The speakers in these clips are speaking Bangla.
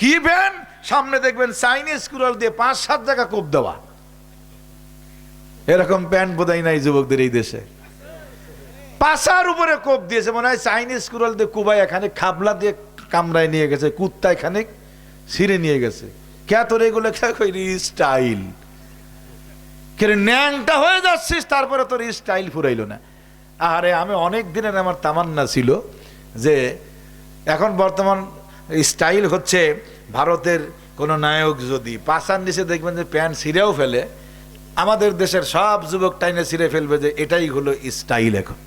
কি ভ্যান সামনে দেখবেন চাইনিজ কুড়াল দিয়ে পাঁচ সাত জায়গা কোপ দেওয়া। এরকম প্যান্ট বোধাই নাই যুবকদের এই দেশে। পাশার উপরে কোপ দিয়েছে মনে হয় চাইনিজ কুড়াল দিয়ে কুবাই এখানে খাবলা দিয়ে কামড়ায় নিয়ে গেছে কুত্তা এখানে ছিঁড়ে নিয়ে গেছে। কে তোর এগুলো স্টাইল কে রে, ন্যাংটা হয়ে যাচ্ছিস তারপরে তোর স্টাইল ফুরাইলো না। আরে আমি অনেক দিনের আমার তামান্না ছিল যে এখন বর্তমান স্টাইল হচ্ছে ভারতের কোনো নায়ক যদি পাশার নিচে দেখবেন যে প্যান্ট ছিঁড়েও ফেলে, আমাদের দেশের সব যুবক টাইনে ছিঁড়ে ফেলবে যে এটাই হলো স্টাইল এখন।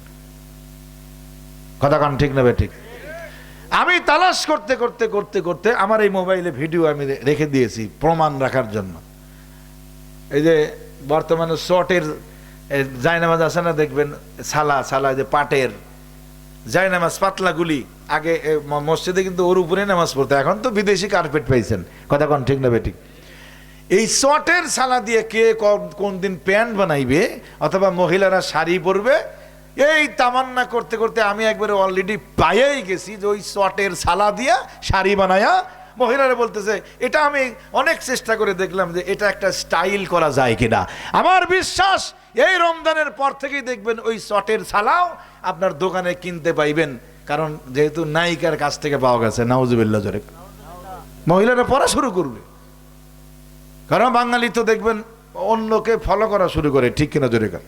কথা কান, ঠিক নেবে ঠিক? আমি তালাশ করতে করতে করতে করতে আমার এই মোবাইলে ভিডিও আমি রেখে দিয়েছি প্রমাণ রাখার জন্য। এই যে বর্তমানে শর্টের জায়নামাজ আছে না দেখবেন, সালা সালা যে পাটের জায়নামাজ পাতলাগুলি আগে মসজিদে কিন্তু ওর উপরে নামাজ পড়তো। এখন তো বিদেশি কার্পেট পাইছেন। কথা কোন, ঠিক না ঠিক? এই শর্টের সালা দিয়ে কে কোন দিন প্যান্ট বানাইবে অথবা মহিলারা শাড়ি পরবে, এই তামান্না করতে করতে আমি একবারে অলরেডি পাইয়াই গেছি যে ওই শর্টের সালা দিয়া শাড়ি বানায়া মহিলারা বলতেছে, এটা আমি অনেক চেষ্টা করে দেখলাম যে এটা একটা স্টাইল করা যায় কিনা। আমার বিশ্বাস এই রমজানের পর থেকেই দেখবেন ওই শটের ছালাও আপনার দোকানে কিনতে পাইবেন। কারণ যেহেতু নায়িকার কাছ থেকে পাওয়া গেছে নাউজুবিল্লা জোরে। মহিলারা পড়া শুরু করবে। কারণ বাঙালি তো দেখবেন অন্যকে ফলো করা শুরু করে, ঠিক কিনা জোরে কার।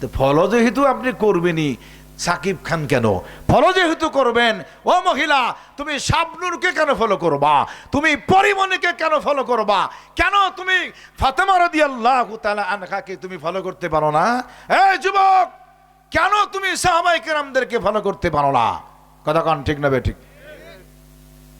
তো ফলো যেহেতু আপনি করবেনই সাকিব খান কেন? ফলো যেহেতু করবেন, ও মহিলা, তুমি শাবনুরকে কেন ফলো করবা? তুমি পরিমণিকে কেন ফলো করবা? কেন তুমি ফাতেমা রদি আল্লাহ তালা আনহাকে তুমি ফলো করতে পারো না? এ যুবক, কেন তুমি সাহাবাই কেরামদেরকে ফলো করতে পারো না? কথা কন, ঠিক না বে, ঠিক।